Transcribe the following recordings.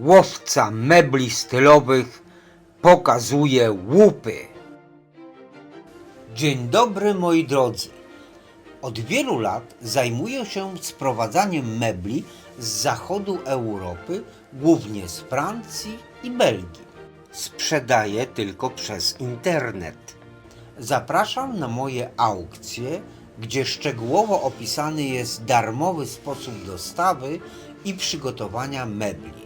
łowca mebli stylowych pokazuje łupy. Dzień dobry moi drodzy. Od wielu lat zajmuję się sprowadzaniem mebli z zachodu Europy, głównie z Francji i Belgii. Sprzedaję tylko przez internet. Zapraszam na moje aukcje, gdzie szczegółowo opisany jest darmowy sposób dostawy i przygotowania mebli.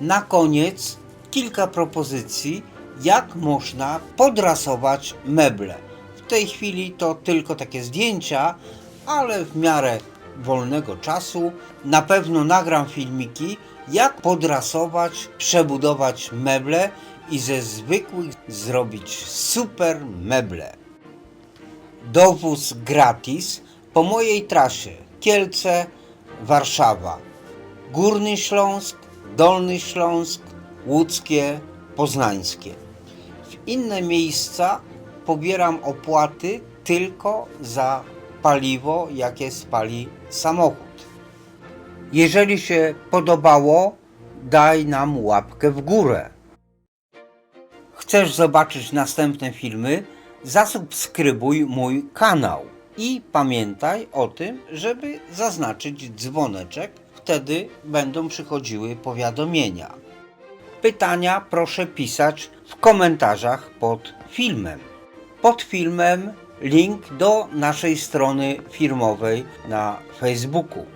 Na koniec kilka propozycji, jak można podrasować meble. W tej chwili to tylko takie zdjęcia, ale w miarę wolnego czasu na pewno nagram filmiki, jak podrasować, przebudować meble i ze zwykłych zrobić super meble. Dowóz gratis po mojej trasie Kielce, Warszawa. Górny Śląsk, Dolny Śląsk, Łódzkie, Poznańskie. W inne miejsca pobieram opłaty tylko za paliwo, jakie spali samochód. Jeżeli się podobało, daj nam łapkę w górę. Chcesz zobaczyć następne filmy? Zasubskrybuj mój kanał i pamiętaj o tym, żeby zaznaczyć dzwoneczek, wtedy będą przychodziły powiadomienia. Pytania proszę pisać w komentarzach pod filmem. Pod filmem link do naszej strony firmowej na Facebooku.